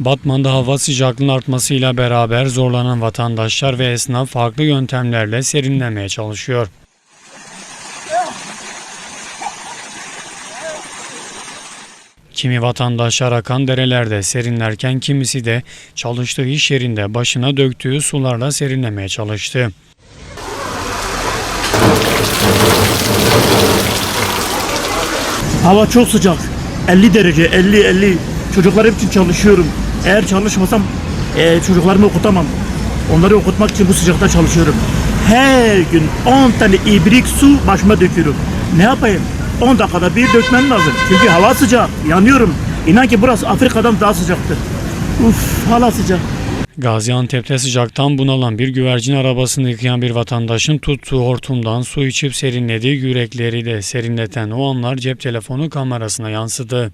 Batman'da hava sıcaklığının artmasıyla beraber zorlanan vatandaşlar ve esnaf farklı yöntemlerle serinlemeye çalışıyor. Kimi vatandaşlar akan derelerde serinlerken kimisi de çalıştığı iş yerinde başına döktüğü sularla serinlemeye çalıştı. Hava çok sıcak. 50 derece, 50 50. Çocuklarım için çalışıyorum. Eğer çalışmasam e, çocuklarımı okutamam. Onları okutmak için bu sıcakta çalışıyorum. Her gün 10 tane ibrik su başıma döküyorum. Ne yapayım? 10 dakikada bir dökmem lazım. Çünkü hava sıcak. Yanıyorum. İnan ki burası Afrika'dan daha sıcaktır. Uf, hala sıcak. Gaziantep'te sıcaktan bunalan bir güvercin arabasını yıkayan bir vatandaşın tuttuğu hortumdan su içip serinlediği yürekleri de serinleten o anlar cep telefonu kamerasına yansıdı.